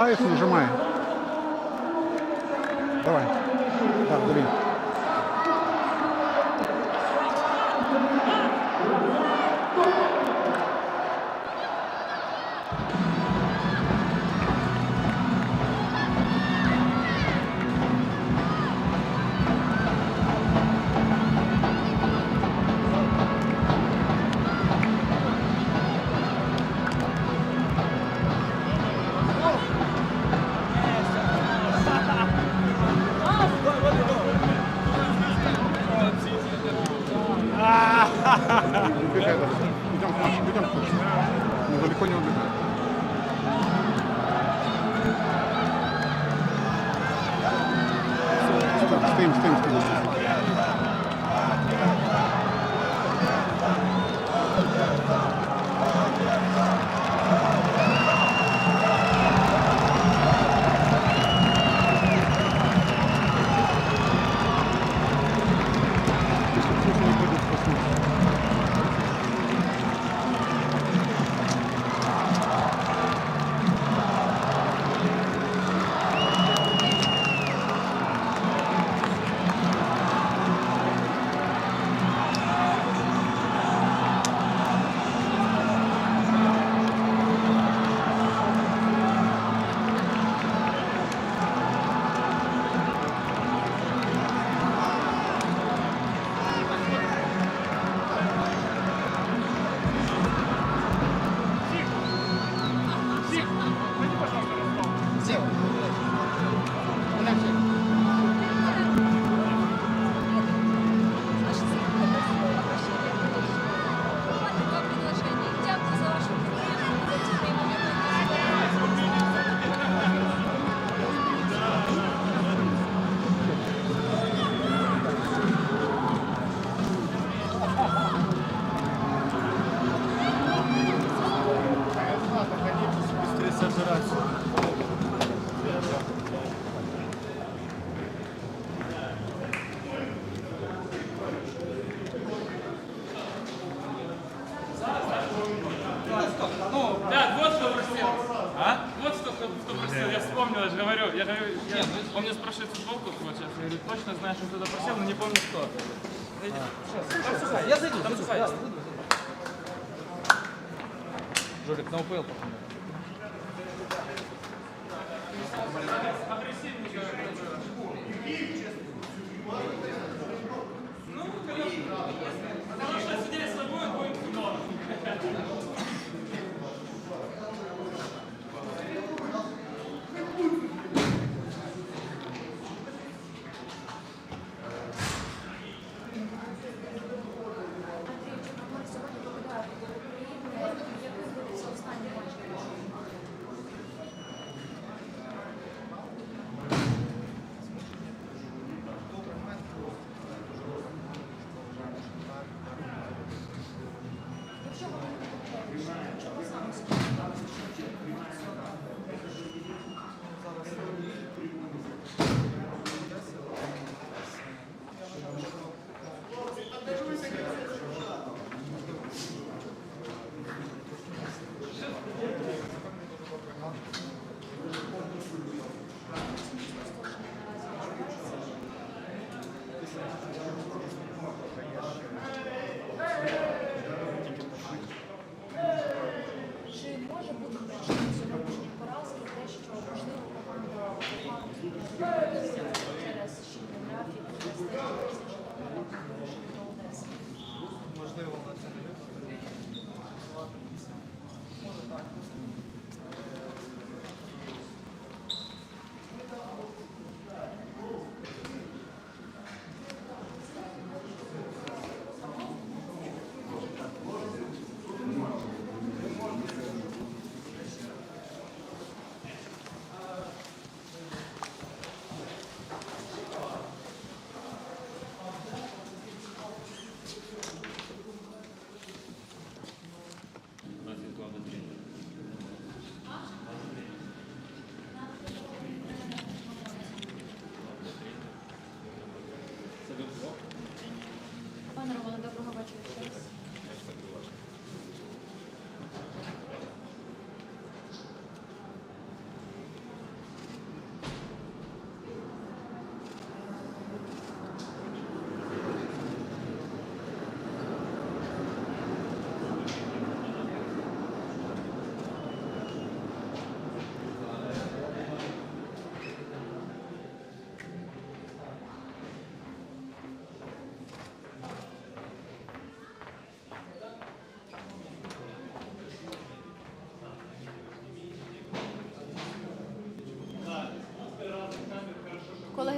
Нажимай. Давай. Так, бери. Мы А? Вот кто, кто просил. Я вспомнил, я же говорю. Я говорю, я, он мне спрашивает футболку вот сейчас. Я говорю, точно знаешь, что кто-то просил, но не помню кто. Сейчас, там. Я зайду, там сухая. Жорик, на УПЛ походу. сьогодні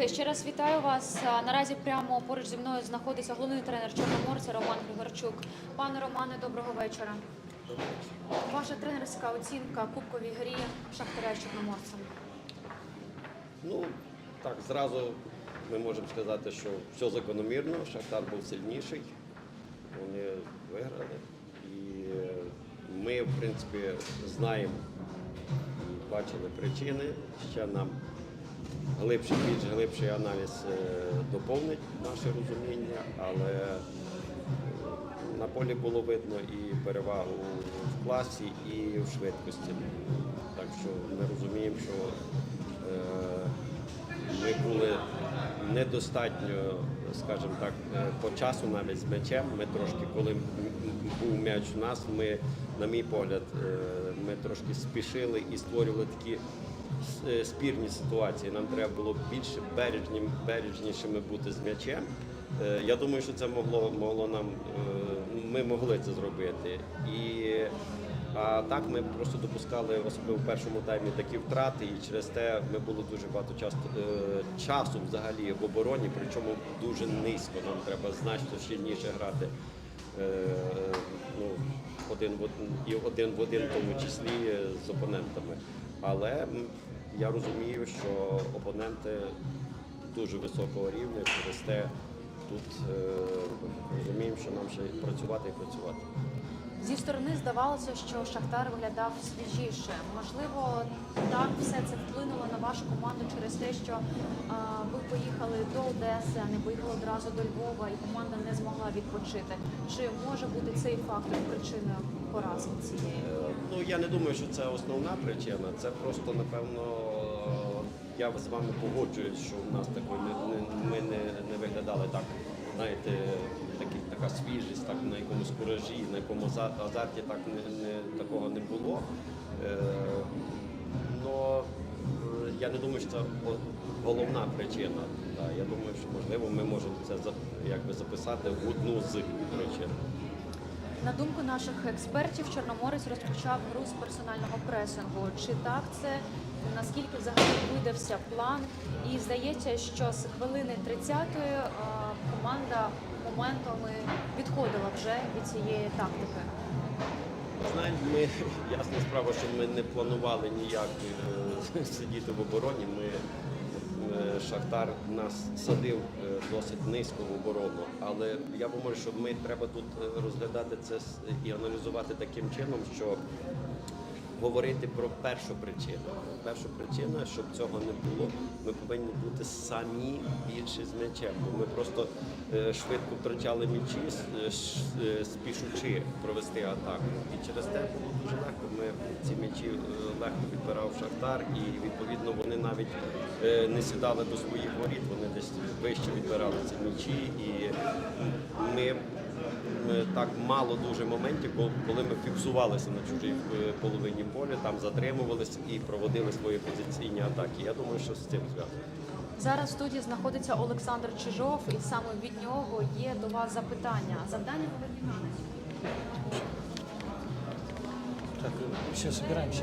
Колеги, ще раз вітаю вас. Наразі прямо поруч зі мною знаходиться головний тренер Чорноморця Роман Григорчук. Пане Романе, доброго вечора. Ваша тренерська оцінка кубковій грі Шахтаря з Чорноморцем. Ну, так, зразу ми можемо сказати, що все закономірно, Шахтар був сильніший, вони виграли. І е, ми, в принципі, знаємо і бачили причини. Ще нам глибший, більш глибший аналіз е, доповнить наше розуміння, але е, на полі було видно і перевагу в класі, і в швидкості. Так що ми розуміємо, що е, ми були недостатньо, скажімо так, по часу навіть з м'ячем. Ми трошки, коли був м'яч у нас, ми, на мій погляд, ми трошки спішили і створювали такі спірні ситуації. Нам треба було більше бережнім, бережнішими бути з м'ячем. Е, Я думаю, що це могло, могло нам, е, ми могли це зробити. І, а так ми просто допускали, особливо в першому таймі, такі втрати, і через те ми було дуже багато часу, е, часу взагалі в обороні, причому дуже низько. Нам треба значно щільніше грати. Е, ну, один в один, і один в один, в тому числі е, з опонентами. Але я розумію, що опоненти дуже високого рівня, через те тут е, розуміємо, що нам ще працювати і працювати. Зі сторони здавалося, що Шахтар виглядав свіжіше. Можливо, так все це вплинуло на вашу команду через те, що а, ви поїхали до Одеси, а не поїхали одразу до Львова, і команда не змогла відпочити. Чи може бути цей фактор причиною поразки цієї? Е, Ну я не думаю, що це основна причина. Це просто напевно я з вами погоджуюсь, що в нас такої не, не- ми не, не виглядали так. Знаєте, такі, така свіжість, так на якомусь куражі, на якомусь азарті так не, не такого не було. Е, но е, я не думаю, що це головна причина. Да, я думаю, що можливо ми можемо це якби записати в одну з причин. На думку наших експертів, Чорноморець розпочав гру з персонального пресингу. Чи так це? Наскільки взагалі видався план? І здається, що з хвилини 30-ї команда моментами відходила вже від цієї тактики. Знаєте, ми ясна справа, що ми не планували ніяк е, сидіти в обороні. Ми е, Шахтар нас садив е, досить низько в оборону. Але я думаю, що ми треба тут е, розглядати це і аналізувати таким чином, що говорити про першу причину. Перша причина, щоб цього не було, ми повинні бути самі більше з м'ячем. Бо ми просто е, швидко втрачали м'ячі, е, е, спішучи провести атаку. І через те було дуже легко. Ми ці м'ячі легко відбирав Шахтар, і відповідно вони навіть не сідали до своїх воріт, вони десь вище відбирали ці м'ячі. І ми так мало дуже моментів, кол- коли ми фіксувалися на чужій е, половині поля, там затримувалися і проводили свої позиційні атаки. Я думаю, що з цим зв'язано. Зараз в студії знаходиться Олександр Чижов, і саме від нього є до вас запитання. Завдання поверні. Так, все, собираемся.